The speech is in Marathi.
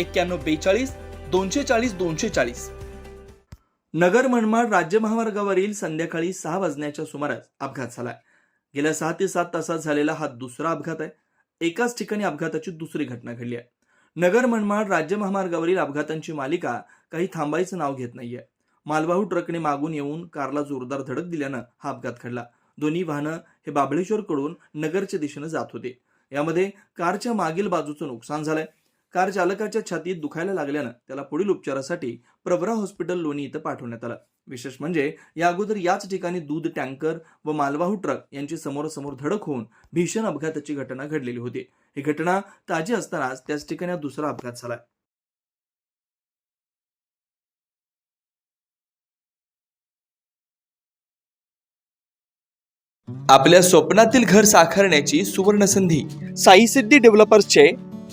एक्क्याण्णव बेचाळीस दोनशे चाळीस दोनशे चाळीस. नगर मनमाड राज्य महामार्गावरील संध्याकाळी सहा वाजण्याच्या सुमारास अपघात झालाय. गेल्या सहा ते सात तासात झालेला हा दुसरा अपघात आहे. एकाच ठिकाणी अपघाताची दुसरी घटना घडली आहे. नगर मनमाड राज्य महामार्गावरील अपघातांची मालिका काही थांबायचं नाव घेत नाहीये. मालवाहू ट्रकने मागून येऊन कारला जोरदार धडक दिल्यानं हा अपघात घडला. दोन्ही वाहनं हे बाबळेश्वरकडून नगरच्या दिशेनं जात होते. यामध्ये कारच्या मागील बाजूचं नुकसान झालंय. कार चालकाच्या छातीत दुखायला लागल्यानं त्याला पुढील उपचारासाठी प्रवरा हॉस्पिटल लोणी इथं पाठवण्यात आलं. विशेष म्हणजे या अगोदर याच ठिकाणी दूध टँकर व मालवाहू ट्रक यांची समोरासमोर धडक होऊन भीषण अपघाताची घटना घडलेली होती. ही घटना ताजी असतानाच त्याच ठिकाणी दुसरा अपघात झाला. आपल्या स्वप्नातील घर साकारण्याची सुवर्ण संधी साई सिद्धी डेव्हलपर्सचे